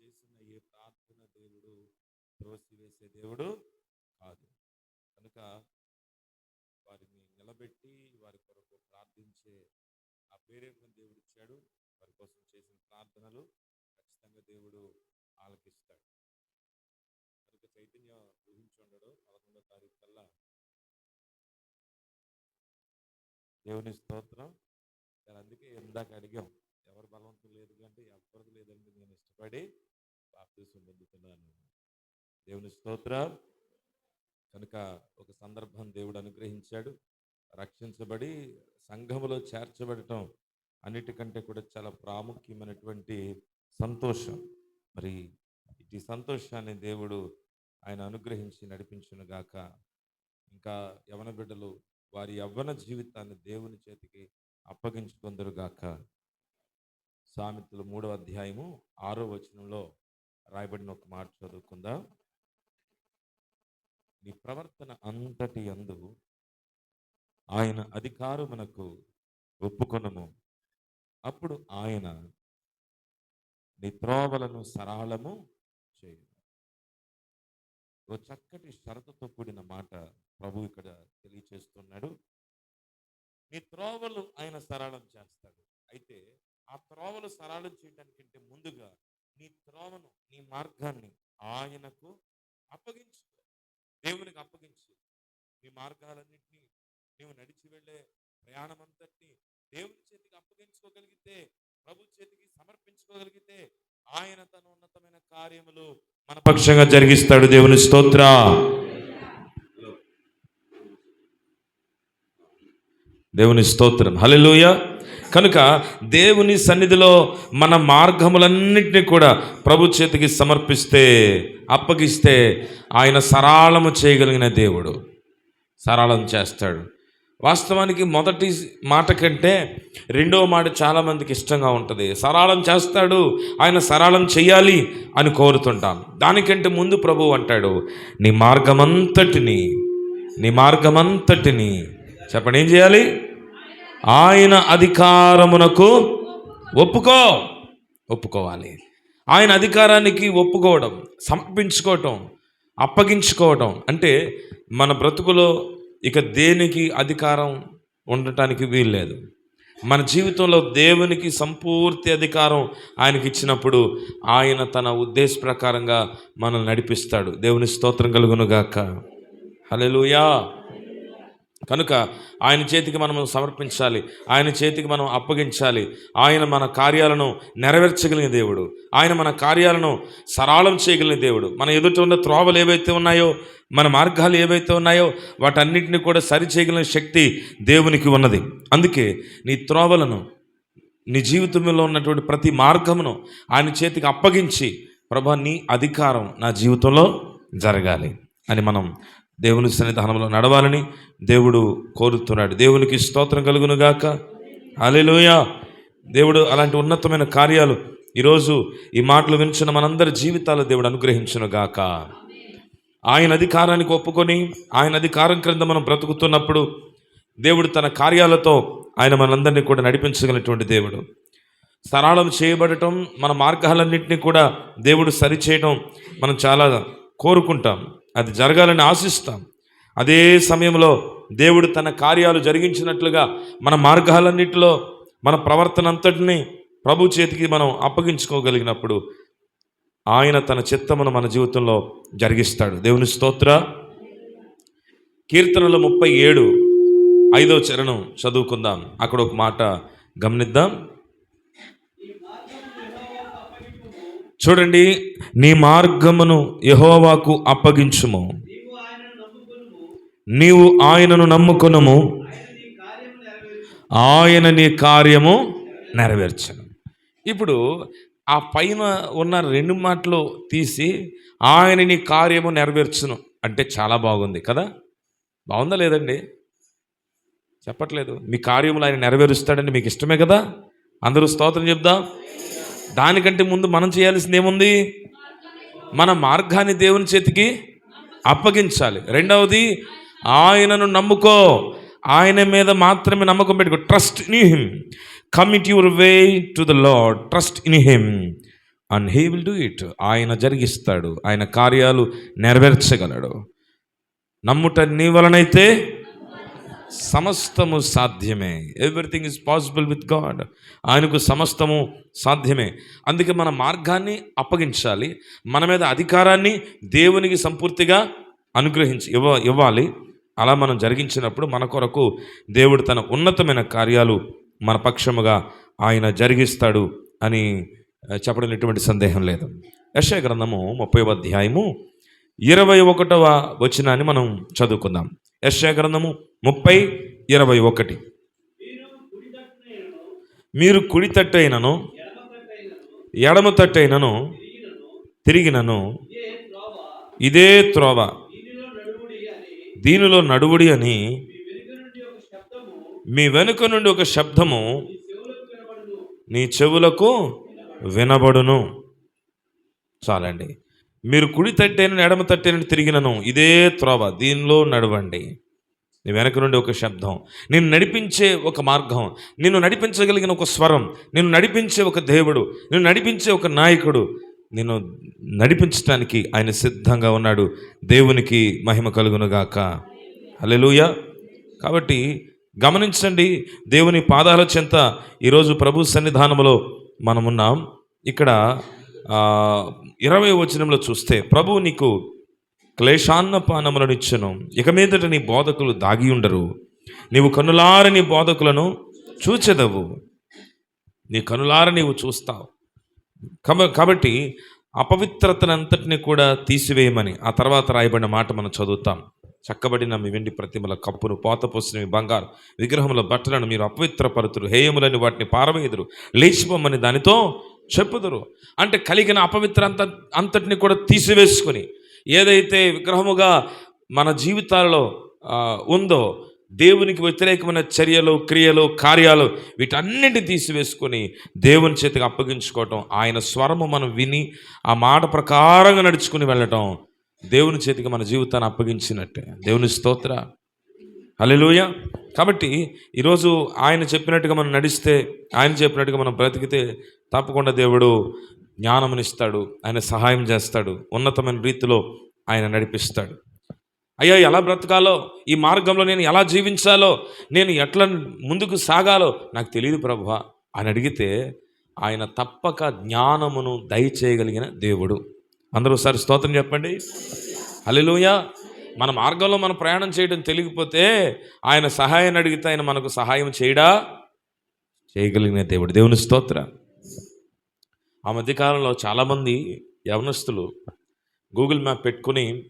చేసిన ఏ ప్రార్థన దేవుడు త్రోసివేసే దేవుడు కాదు. కనుక వారిని నిలబెట్టి వారి కొరకు ప్రార్థించే ఆ ప్రేరేపణ దేవుడు ఇచ్చాడు. వారి కోసం చేసిన ప్రార్థనలు ఖచ్చితంగా దేవుడు ఆలకిస్తాడు. కనుక చైతన్య ఊహించుండడు పదకొండో తారీఖు కల్లా దేవుని స్తోత్రం. అందుకే ఇందాక అడిగాం. ఎవరు బలవంతం లేదు అంటే ఎవరికి లేదంటే నేను ఇష్టపడి బాప్తీసం పొందుతున్నాను. దేవుని స్తోత్రం. కనుక ఒక సందర్భం దేవుడు అనుగ్రహించాడు. రక్షించబడి సంఘములో చేర్చబడటం అన్నిటికంటే కూడా చాలా ప్రాముఖ్యమైనటువంటి సంతోషం. మరి ఇటు సంతోషాన్ని దేవుడు ఆయన అనుగ్రహించి నడిపించును గాక. ఇంకా యవన బిడ్డలు వారి యవ్వన జీవితాన్ని దేవుని చేతికి అప్పగించుకుందరు గాక. సామెతలు మూడవ అధ్యాయము ఆరో వచనంలో రాయబడిన ఒక మాట చదువుకుందాం. నీ ప్రవర్తన అంతటి అందు ఆయన అధికారమునకు ఒప్పుకొనము. అప్పుడు ఆయన నీ త్రోవలను సరళము చేయు ఓ చక్కటి షరతుతో కూడిన మాట ప్రభు ఇక్కడ తెలియచేస్తున్నాడు. నీ త్రోవలు ఆయన సరళం చేస్తాడు. అయితే ఆ త్రోవలు సరళం చేయడానికంటే ముందుగా నీ త్రోవను నీ మార్గాన్ని ఆయనకు అప్పగించుకో. దేవునికి అప్పగించు. నీ మార్గాలన్నింటినీ నీవు నడిచి వెళ్ళే ప్రయాణం అంతటిని దేవుని చేతికి అప్పగించుకోగలిగితే ప్రభు చేతికి సమర్పించుకోగలిగితే ఆయన తన ఉన్నతమైన కార్యములు మన పక్షంగా జరిగిస్తాడు. దేవుని స్తోత్ర. దేవుని స్తోత్రం. హల్లెలూయా. కనుక దేవుని సన్నిధిలో మన మార్గములన్నింటినీ కూడా ప్రభు చేతికి సమర్పిస్తే అప్పగిస్తే ఆయన సరళము చేయగలిగిన దేవుడు. సరళం చేస్తాడు. వాస్తవానికి మొదటి మాట కంటే రెండవ మాట చాలామందికి ఇష్టంగా ఉంటుంది. సరళం చేస్తాడు ఆయన సరళం చేయాలి అని కోరుతుంటాం. దానికంటే ముందు ప్రభువు అంటాడు నీ మార్గమంతటిని నీ మార్గమంతటిని చెప్పండి ఏం చేయాలి? ఆయన అధికారమునకు ఒప్పుకో. ఒప్పుకోవాలి. ఆయన అధికారానికి ఒప్పుకోవడం సమర్పించుకోవటం అప్పగించుకోవటం అంటే మన బ్రతుకులో ఇక దేనికి అధికారం ఉండటానికి వీల్లేదు. మన జీవితంలో దేవునికి సంపూర్తి అధికారం ఆయనకి ఇచ్చినప్పుడు ఆయన తన ఉద్దేశ ప్రకారంగా మనల్ని నడిపిస్తాడు. దేవుని స్తోత్రం కలుగునుగాక. హలో కనుక ఆయన చేతికి మనం సమర్పించాలి ఆయన చేతికి మనం అప్పగించాలి. ఆయన మన కార్యాలను నెరవేర్చగలిగిన దేవుడు. ఆయన మన కార్యాలను సరళం చేయగలిగిన దేవుడు. మన ఎదుట ఉన్న త్రోవలు ఏవైతే ఉన్నాయో మన మార్గాలు ఏవైతే ఉన్నాయో వాటన్నిటిని కూడా సరి చేయగలిగిన శక్తి దేవునికి ఉన్నది. అందుకే నీ త్రోవలను నీ జీవితంలో ఉన్నటువంటి ప్రతి మార్గమును ఆయన చేతికి అప్పగించి ప్రభా నీ అధికారం నా జీవితంలో జరగాలి అని మనం దేవుని సన్నిధానంలో నడవాలని దేవుడు కోరుతున్నాడు. దేవునికి స్తోత్రం కలుగునుగాక. హల్లెలూయా. దేవుడు అలాంటి ఉన్నతమైన కార్యాలు ఈరోజు ఈ మాటలు వినిచిన మనందరి జీవితాలు దేవుడు అనుగ్రహించునుగాక. ఆయన అధికారానికి ఒప్పుకొని ఆయన అధికారం క్రింద మనం బ్రతుకుతున్నప్పుడు దేవుడు తన కార్యాలతో ఆయన మనందరినీ కూడా నడిపించగలిగినటువంటి దేవుడు. సరళం చేయబడటం మన మార్గాలన్నింటినీ కూడా దేవుడు సరిచేయడం మనం చాలా కోరుకుంటాం. అది జరగాలని ఆశిస్తాం. అదే సమయంలో దేవుడు తన కార్యాలు జరిగించినట్లుగా మన మార్గాలన్నిటిలో మన ప్రవర్తన అంతటిని ప్రభు చేతికి మనం అప్పగించుకోగలిగినప్పుడు ఆయన తన చిత్తమును మన జీవితంలో జరిగిస్తాడు. దేవుని స్తోత్ర. కీర్తనలు ముప్పై ఏడు ఐదో చరణం చదువుకుందాం. అక్కడ ఒక మాట గమనిద్దాం. చూడండి నీ మార్గమును యహోవాకు అప్పగించుము. నీవు ఆయనను నమ్ముకునము. ఆయన నీ కార్యము నెరవేర్చను. ఇప్పుడు ఆ పైన ఉన్న రెండు మాటలు తీసి ఆయన నీ కార్యము నెరవేర్చును అంటే చాలా బాగుంది కదా? బాగుందా లేదండి? చెప్పట్లేదు. మీ కార్యములు ఆయన నెరవేరుస్తాడని మీకు ఇష్టమే కదా? అందరూ స్తోత్రం చెప్దాం. దానికంటే ముందు మనం చేయాల్సింది ఏముంది మన మార్గాన్ని దేవుని చేతికి అప్పగించాలి. రెండవది ఆయనను నమ్ముకో. ఆయన మీద మాత్రమే నమ్మకం పెట్టుకో. Trust in him commit your way to the lord trust in him and he will do it ఆయన జరిగిస్తాడు. ఆయన కార్యాలు నెరవేర్చగలడు. నమ్ముట నీ వలనైతే సమస్తము సాధ్యమే. Everything is possible with God ఆయనకు సమస్తము సాధ్యమే. అందుకే మన మార్గాన్ని అప్పగించాలి. మన మీద అధికారాన్ని దేవునికి సంపూర్తిగా అనుగ్రహించి ఇవ్వ ఇవ్వాలి. అలా మనం జరిగించినప్పుడు మన కొరకు దేవుడు తన ఉన్నతమైన కార్యాలు మన పక్షముగా ఆయన జరిగిస్తాడు అని చెప్పడం ఎటువంటి సందేహం లేదు. యశయ గ్రంథము ముప్పై అధ్యాయము ఇరవై ఒకటవ వచనాన్ని మనం చదువుకుందాం. యశగ్రంథము ముప్పై ఇరవై ఒకటి. మీరు కుడి తట్టైనను ఎడమ తట్టైనను తిరిగినను. ఇదే త్రోవ. దీనిలో నడువుడి అని మీ వెనుక నుండి ఒక శబ్దము నీ చెవులకు వినబడును. చాలండి. మీరు కుడి తట్టేనని ఎడమ తట్టేనని తిరిగినను ఇదే త్రోవ దీనిలో నడవండి. నీ వెనక నుండి ఒక శబ్దం. నిన్ను నడిపించే ఒక మార్గం. నిన్ను నడిపించగలిగిన ఒక స్వరం. నిన్ను నడిపించే ఒక దేవుడు. నిన్ను నడిపించే ఒక నాయకుడు. నిన్ను నడిపించడానికి ఆయన సిద్ధంగా ఉన్నాడు. దేవునికి మహిమ కలుగునుగాక హల్లెలూయా. కాబట్టి గమనించండి దేవుని పాదాల చెంత ఈరోజు ప్రభు సన్నిధానములో మనమున్నాం. ఇక్కడ ఇరవై వచనంలో చూస్తే ప్రభు నీకు క్లేశాన్న పానములనిచ్చును ఇక మీదట నీ బోధకులు దాగి ఉండరు. నీవు కనులారని బోధకులను చూచెదవు. నీ కనులార నీవు చూస్తావు. కబ కాబట్టి అపవిత్రతనంతటిని కూడా తీసివేయమని ఆ తర్వాత రాయబడిన మాట మనం చదువుతాం. చక్కబడిన మీ వెండి ప్రతిమల కప్పును పోత పోసిన మీ బంగారు విగ్రహముల బట్టలను మీరు అపవిత్రపరుతురు. హేయములని వాటిని పారవేయుదురు. లేచిపోమని దానితో చెప్పుదురు. అంటే కలిగిన అపవిత్ర అంత అంతటిని కూడా తీసివేసుకొని ఏదైతే విగ్రహముగా మన జీవితాలలో ఉందో దేవునికి వ్యతిరేకమైన చర్యలు క్రియలు కార్యాలు వీటన్నిటిని తీసివేసుకొని దేవుని చేతికి అప్పగించుకోవటం ఆయన స్వరము మనం విని ఆ మాట ప్రకారంగా నడుచుకుని వెళ్ళటం దేవుని చేతికి మన జీవితాన్ని అప్పగించినట్టే. దేవుని స్తోత్ర. హల్లెలూయ. కాబట్టి ఈరోజు ఆయన చెప్పినట్టుగా మనం నడిస్తే ఆయన చెప్పినట్టుగా మనం బ్రతికితే తప్పకుండా దేవుడు జ్ఞానమునిస్తాడు ఆయన సహాయం చేస్తాడు ఉన్నతమైన రీతిలో ఆయన నడిపిస్తాడు. అయ్యా ఎలా బ్రతకాలో ఈ మార్గంలో నేను ఎలా జీవించాలో నేను ఎట్లా ముందుకు సాగాలో నాకు తెలియదు ప్రభు అని అడిగితే ఆయన తప్పక జ్ఞానమును దయచేయగలిగిన దేవుడు. అందరూ ఒకసారి స్తోత్రం చెప్పండి. హల్లెలూయ. మన మార్గంలో మనం ప్రయాణం చేయడం తెలియకపోతే ఆయన సహాయాన్ని అడిగితే ఆయన మనకు సహాయం చేయడా? చేయగలిగిన దేవుడు. దేవుని స్తోత్ర. ఆ మధ్యకాలంలో చాలామంది యవనస్తులు గూగుల్ మ్యాప్ పెట్టుకుని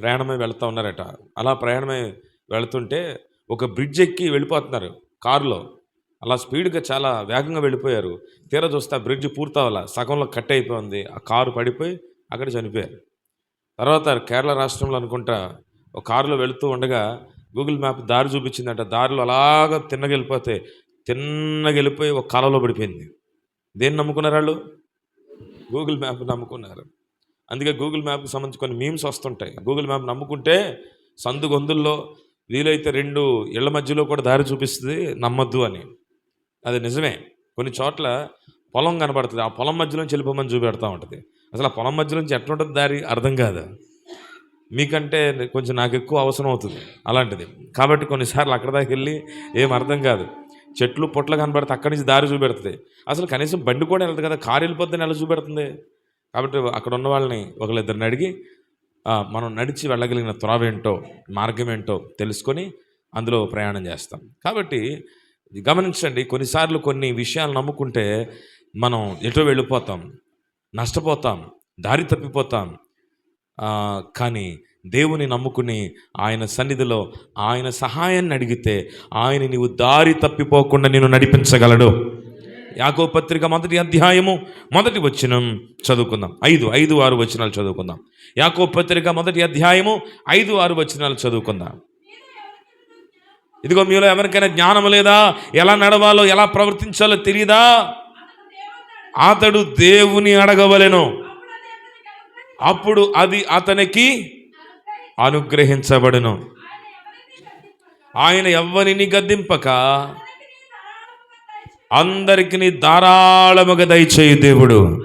ప్రయాణమై వెళ్తూ ఉన్నారట. అలా ప్రయాణమై వెళ్తుంటే ఒక బ్రిడ్జ్ ఎక్కి వెళ్ళిపోతున్నారు కారులో. అలా స్పీడ్గా చాలా వేగంగా వెళ్ళిపోయారు. తీరా చూస్తే ఆ బ్రిడ్జ్ పూర్తవల. సగంలో కట్ అయిపోయింది. ఆ కారు పడిపోయి అక్కడ చనిపోయారు. తర్వాత కేరళ రాష్ట్రంలో అనుకుంటా ఒక కారులో వెళుతూ ఉండగా గూగుల్ మ్యాప్ దారి చూపించిందంట. దారిలో అలాగ తిన్నగెళ్ళిపోతే తిన్నగెళ్ళిపోయి ఒక కాలంలో పడిపోయింది. దేన్ని నమ్ముకున్నారు వాళ్ళు? గూగుల్ మ్యాప్ నమ్ముకున్నారు. అందుకే గూగుల్ మ్యాప్కి సంబంధించి కొన్ని మీమ్స్ వస్తుంటాయి. గూగుల్ మ్యాప్ నమ్ముకుంటే సందు గొంతుల్లో వీలైతే రెండు ఇళ్ళ మధ్యలో కూడా దారి చూపిస్తుంది నమ్మద్దు అని. అది నిజమే. కొన్ని చోట్ల పొలం కనబడుతుంది. ఆ పొలం మధ్యలోంచి వెళ్ళిపోమని చూపెడతా ఉంటుంది. అసలు ఆ పొలం మధ్యలోంచి ఎట్లుంటుంది దారి? అర్థం కాదు. మీకంటే కొంచెం నాకు ఎక్కువ అవసరం అవుతుంది అలాంటిది. కాబట్టి కొన్నిసార్లు అక్కడ దాకా వెళ్ళి ఏం అర్థం కాదు. చెట్లు పొట్లు కనబడితే అక్కడి నుంచి దారి చూపెడుతుంది. అసలు కనీసం బండి కూడా వెళ్ళదు కదా కారు వెళ్ళిపోద్దని ఎలా చూపెడుతుంది? కాబట్టి అక్కడ ఉన్న వాళ్ళని ఒకళ్ళిద్దరిని అడిగి మనం నడిచి వెళ్ళగలిగిన త్రోవ ఏంటో మార్గం ఏంటో తెలుసుకొని అందులో ప్రయాణం చేస్తాం. కాబట్టి గమనించండి కొన్నిసార్లు కొన్ని విషయాలు నమ్ముకుంటే మనం ఎటో వెళ్ళిపోతాం నష్టపోతాం దారి తప్పిపోతాం కానీ దేవుని నమ్ముకుని ఆయన సన్నిధిలో ఆయన సహాయాన్ని అడిగితే ఆయన నీవు దారి తప్పిపోకుండా నేను నడిపించగలడు. యాకో పత్రిక మొదటి అధ్యాయము మొదటి వచనం చదువుకుందాం. ఐదు ఐదు ఆరు వచనాలు చదువుకుందాం. యాకో పత్రిక మొదటి అధ్యాయము ఐదు ఆరు వచనాలు చదువుకుందాం. ఇదిగో మీలో ఎవరికైనా జ్ఞానం లేదా? ఎలా నడవాలో ఎలా ప్రవర్తించాలో తెలియదా అతడు దేవుని అడగవలెను. అప్పుడు అది అతనికి అనుగ్రహించబడును. ఆయన ఎవ్వరిని గద్దింపక అందరికి ధారాళముగా దయచేయు దేవుడు.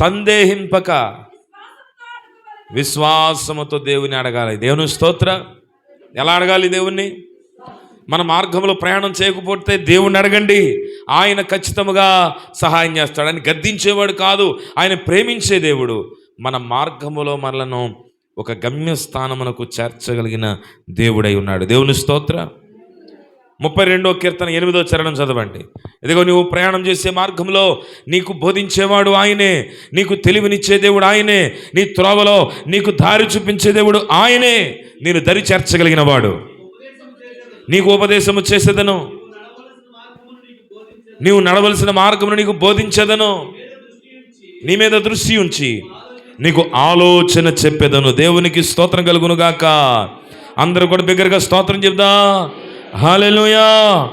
సందేహింపక విశ్వాసముతో దేవుని అడగాలి. దేవుని స్తోత్ర. ఎలా అడగాలి దేవుణ్ణి? మన మార్గంలో ప్రయాణం చేయకపోతే దేవుణ్ణి అడగండి. ఆయన ఖచ్చితముగా సహాయం చేస్తాడు. ఆయన గద్దించేవాడు కాదు. ఆయన ప్రేమించే దేవుడు. మన మార్గములో మనలను ఒక గమ్యస్థానమునకు చేర్చగలిగిన దేవుడై ఉన్నాడు. దేవుని స్తోత్ర. ముప్పై రెండో కీర్తన ఎనిమిదో చరణం చదవండి. ఇదిగో నువ్వు ప్రయాణం చేసే మార్గంలో నీకు బోధించేవాడు ఆయనే. నీకు తెలివినిచ్చే దేవుడు ఆయనే. నీ త్రోవలో నీకు దారి చూపించే దేవుడు ఆయనే. నేను దరి చేర్చగలిగిన వాడు. నీకు ఉపదేశము చేసేదను. నీవు నడవలసిన మార్గమును నీకు బోధించేదను. నీ మీద దృష్టి ఉంచి నీకు ఆలోచన చెప్పేదను. దేవునికి స్తోత్రం కలుగును గాక. అందరూ కూడా బిగ్గరగా స్తోత్రం చెప్దా? హాలెలుయా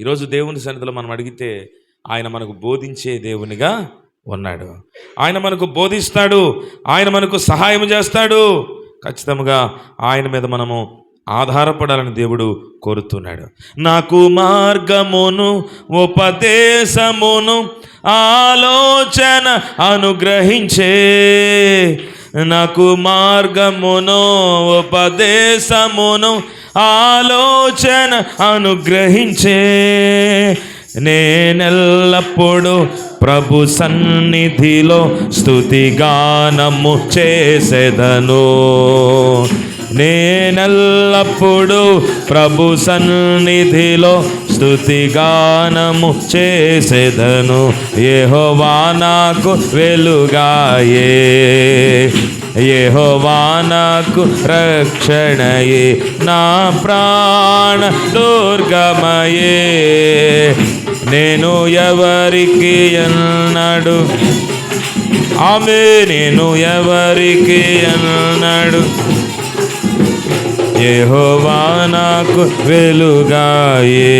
ఈరోజు దేవుని సన్నిధిలో మనం అడిగితే ఆయన మనకు బోధించే దేవునిగా ఉన్నాడు. ఆయన మనకు బోధిస్తాడు. ఆయన మనకు సహాయం చేస్తాడు. ఖచ్చితంగా ఆయన మీద మనము ఆధారపడాలని దేవుడు కోరుతున్నాడు. నాకు మార్గమును ఉపదేశమును ఆలోచన అనుగ్రహించే నాకు మార్గమును ఉపదేశమును ఆలోచన అనుగ్రహించే నేనెల్లప్పుడు ప్రభు సన్నిధిలో స్థుతిగానము చేసేదను. నేనల్లప్పుడు ప్రభు సన్నిధిలో స్థుతిగానము చేసేదను. ఏహోవా నాకు వెలుగాయే. యెహోవా నాకు రక్షణయే. నా ప్రాణ దుర్గమయే. నేను ఎవరికి అన్నాడు ఆమె నేను ఎవరికి అన్నాడు యెహోవా నాకు వెలుగాయే.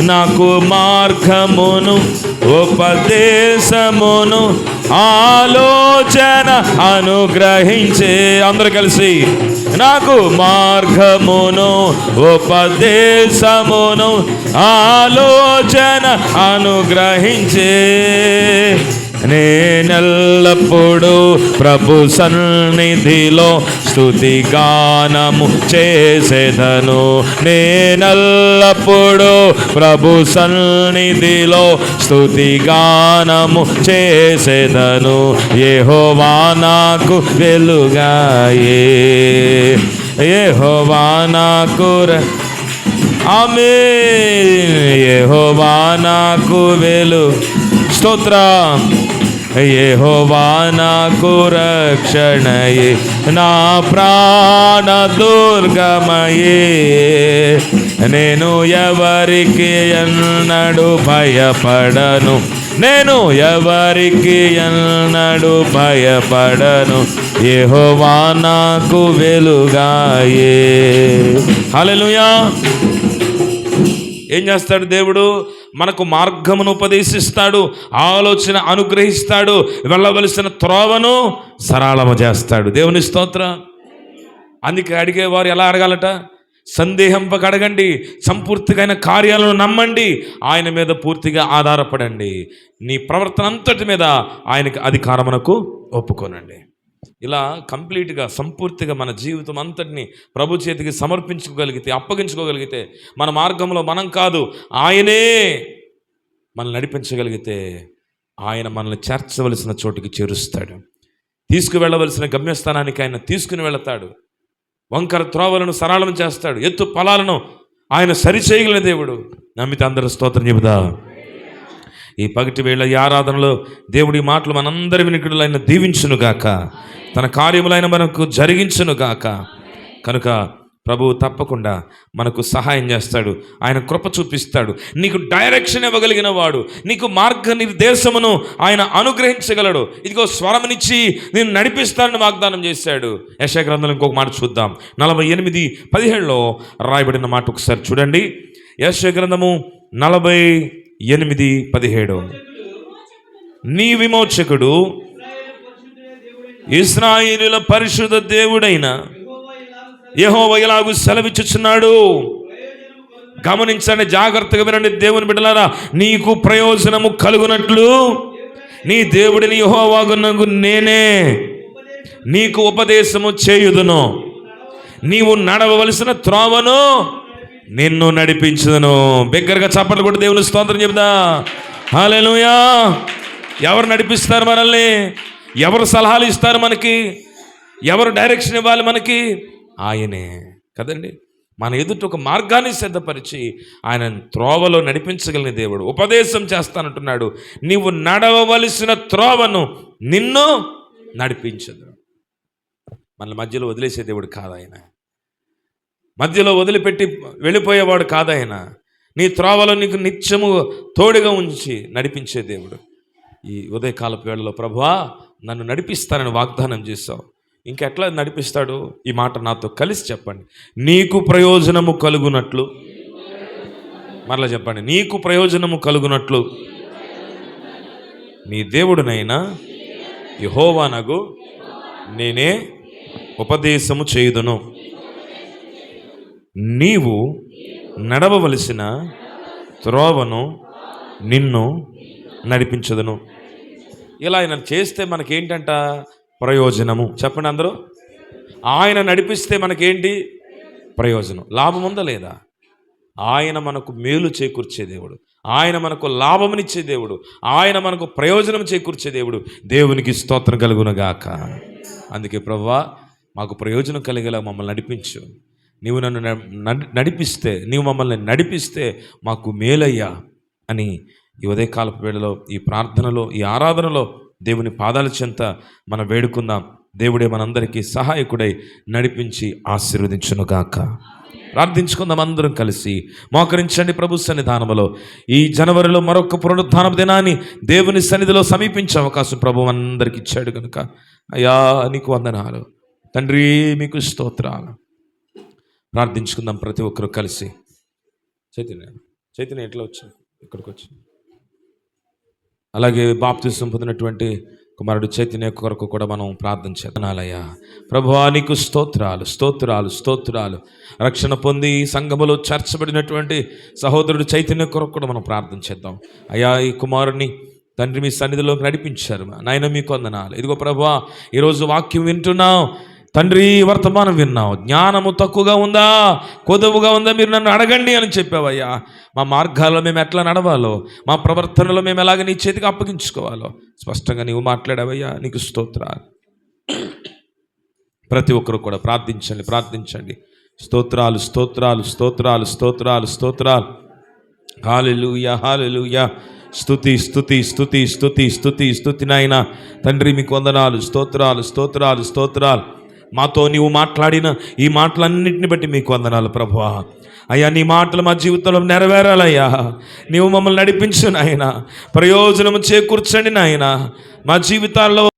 నాకు మార్గమును ఉపదేశమును ఆలోచన అనుగ్రహించే. అందరు కలిసి నాకు మార్గమును ఉపదేశమును ఆలోచన అనుగ్రహించే. నేనెల్లప్పుడు ప్రభు సన్నిధిలో స్తుతిగానము చేసేదను. నేనెల్లప్పుడు ప్రభు సన్నిధిలో స్తుతిగానము చేసేదను. ఏహోవా నాకు వెలుగాయే. ఏహోవా నాకు ఆమె ఏహోవా నాకు వెలు. స్తోత్రం. యెహోవా నాకు రక్షణయే నా ప్రాణ దుర్గమయే నేను ఎవరికి ఎన్నడు భయపడను నేను ఎవరికి ఎన్నడు భయపడను యెహోవా నాకు వెలుగాయే హల్లెలూయా ఏం చేస్తాడు దేవుడు? మనకు మార్గమును ఉపదేశిస్తాడు ఆలోచన అనుగ్రహిస్తాడు వెళ్ళవలసిన త్రోవను సరళము చేస్తాడు. దేవుని స్తోత్ర. అందుకే అడిగేవారు ఎలా అడగాలట? సందేహంపక అడగండి సంపూర్తిగా కార్యాలను నమ్మండి ఆయన మీద పూర్తిగా ఆధారపడండి. నీ ప్రవర్తన అంతటి మీద ఆయనకి అధికారమునకు ఒప్పుకోనండి. ఇలా కంప్లీట్గా సంపూర్తిగా మన జీవితం అంతటిని ప్రభు చేతికి సమర్పించుకోగలిగితే అప్పగించుకోగలిగితే మన మార్గంలో మనం కాదు ఆయనే మనల్ని నడిపించగలిగితే ఆయన మనల్ని చేర్చవలసిన చోటుకి చేరుస్తాడు. తీసుకువెళ్ళవలసిన గమ్యస్థానానికి ఆయన తీసుకుని వెళతాడు. వంకర త్రోవలను సరళం చేస్తాడు. ఎత్తు పొలాలను ఆయన సరిచేయగలిగిన దేవుడు. నమ్మితే అందరూ స్తోత్రం చెబుదా. ఈ పగటి వేళ ఈ ఆరాధనలో దేవుడి మాటలు మనందరి వినికిడులైన దీవించునుగాక. తన కార్యములైన మనకు జరిగించునుగాక. కనుక ప్రభువు తప్పకుండా మనకు సహాయం చేస్తాడు. ఆయన కృప చూపిస్తాడు. నీకు డైరెక్షన్ ఇవ్వగలిగిన వాడు. నీకు మార్గ నిర్దేశమును ఆయన అనుగ్రహించగలడు. ఇదిగో స్వరమునిచ్చి నేను నడిపిస్తానని వాగ్దానం చేశాడు. యశా ఇంకొక మాట చూద్దాం. నలభై ఎనిమిది పదిహేడులో రాయబడిన మాట ఒకసారి చూడండి. యశగ్రంథము నలభై ఎనిమిది పదిహేడు. నీ విమోచకుడు ఇస్రాయేలుల పరిశుద్ధ దేవుడైన యహోవ ఇలాగు సెలవిచ్చుచున్నాడు? గమనించండి జాగ్రత్తగా వినండి దేవుని బిడ్డలారా నీకు ప్రయోజనము కలుగునట్లు నీ దేవుడిని యహోవాగునకు నేనే నీకు ఉపదేశము చేయుదును. నీవు నడవవలసిన త్రోవను నిన్ను నడిపించదను. బిగ్గరగా చప్పట్లు కూడా దేవుని స్తోత్రం చెబుదా హాలేలుయా ఎవరు నడిపిస్తారు మనల్ని? ఎవరు సలహాలు ఇస్తారు మనకి? ఎవరు డైరెక్షన్ ఇవ్వాలి మనకి? ఆయనే. కదండి? మన ఎదుట ఒక మార్గాన్ని సిద్ధపరిచి ఆయన త్రోవలో నడిపించగలిగిన దేవుడు ఉపదేశం చేస్తానంటున్నాడు. నీవు నడవవలసిన త్రోవను నిన్ను నడిపించదు. మన మధ్యలో వదిలేసే దేవుడు కాదు ఆయన. మధ్యలో వదిలిపెట్టి వెళ్ళిపోయేవాడు కాదైనా నీ త్రోవలో నీకు నిత్యము తోడుగా ఉంచి నడిపించే దేవుడు. ఈ ఉదయకాలపు వేళలో ప్రభువా నన్ను నడిపిస్తానని వాగ్దానం చేశావు. ఇంకెట్లా నడిపిస్తాడు? ఈ మాట నాతో కలిసి చెప్పండి. నీకు ప్రయోజనము కలుగునట్లు. మరలా చెప్పండి. నీకు ప్రయోజనము కలుగునట్లు. నీ దేవుడునైనా యహోవానగు నేనే ఉపదేశము చేయుదును. నీవు నడవవలసిన త్రోవను నిన్ను నడిపించదును. ఇలా ఆయన చేస్తే మనకేంటంట ప్రయోజనము? చెప్పండి అందరూ. ఆయన నడిపిస్తే మనకేంటి ప్రయోజనం? లాభం ఉందా లేదా? ఆయన మనకు మేలు చేకూర్చే దేవుడు. ఆయన మనకు లాభమునిచ్చే దేవుడు. ఆయన మనకు ప్రయోజనం చేకూర్చే దేవుడు. దేవునికి స్తోత్రం కలుగునగాక అందుకే ప్రవ్వా మాకు ప్రయోజనం కలిగేలా మమ్మల్ని నడిపించు. నీవు నన్ను నడిపిస్తే నీవు మమ్మల్ని నడిపిస్తే మాకు మేలయ్యా అని ఈ ఉదయకాలపు వేళలో ఈ ప్రార్థనలో ఈ ఆరాధనలో దేవుని పాదాల చెంత మనం వేడుకుందాం. దేవుడే మనందరికీ సహాయకుడై నడిపించి ఆశీర్వదించునుగాక. ప్రార్థించుకుందాం అందరం కలిసి. మోకరించండి ప్రభు సన్నిధానములో. ఈ జనవరిలో మరొక పునరుద్ధాన దినాన్ని దేవుని సన్నిధిలో సమీపించే అవకాశం ప్రభు అందరికి ఇచ్చాడు కనుక అయ్యా నీకు వందనాలు. తండ్రి మీకు స్తోత్రాలు. ప్రార్థించుకుందాం ప్రతి ఒక్కరు కలిసి. చైతన్య చైతన్య ఎట్లా వచ్చి ఇక్కడికి వచ్చి. అలాగే బాప్తిసం పొందినటువంటి కుమారుడు చైతన్య కొరకు కూడా మనం ప్రార్థన చేతనాలయ్యా ప్రభువానికి స్తోత్రాలు స్తోత్రాలు స్తోత్రాలు. రక్షణ పొంది ఈ సంఘములో చేర్చబడినటువంటి సహోదరుడు చైతన్య కొరకు కూడా మనం ప్రార్థన చేద్దాం. అయ్యా ఈ కుమారుని తండ్రి మీ సన్నిధిలోకి నడిపించారు. నాయన మీకు వందనాలు. ఇదిగో ప్రభా ఈరోజు వాక్యం వింటున్నాం. తండ్రి వర్తమానం విన్నావు. జ్ఞానము తక్కువగా ఉందా? కొదువుగా ఉందా? మీరు నన్ను అడగండి అని చెప్పావయ్యా. మా మార్గాల్లో మేము ఎట్లా నడవాలో? మా ప్రవర్తనలో మేము ఎలాగ నీ చేతికి అప్పగించుకోవాలో? స్పష్టంగా నీవు మాట్లాడావయ్యా. నీకు స్తోత్ర ప్రతి ఒక్కరు కూడా ప్రార్థించండి ప్రార్థించండి. స్తోత్రాలు స్తోత్రాలు స్తోత్రాలు స్తోత్రాలు స్తోత్రాలు. Hallelujah hallelujah. స్థుతి స్తుతి స్థుతి స్తుతి స్తుతి స్తుతి నాయన. తండ్రి మీకు వందనాలు. స్తోత్రాలు స్తోత్రాలు స్తోత్రాలు. మాతో నీవు మాట్లాడిన ఈ మాటలన్నింటిని బట్టి మీకు వందనాలు ప్రభువా. అయ్యా నీ మాటలు మా జీవితంలో నెరవేరాలయ్యా. నీవు మమ్మల్ని నడిపించు నాయన. ప్రయోజనం చేకూర్చండి నాయన. మా జీవితాల్లో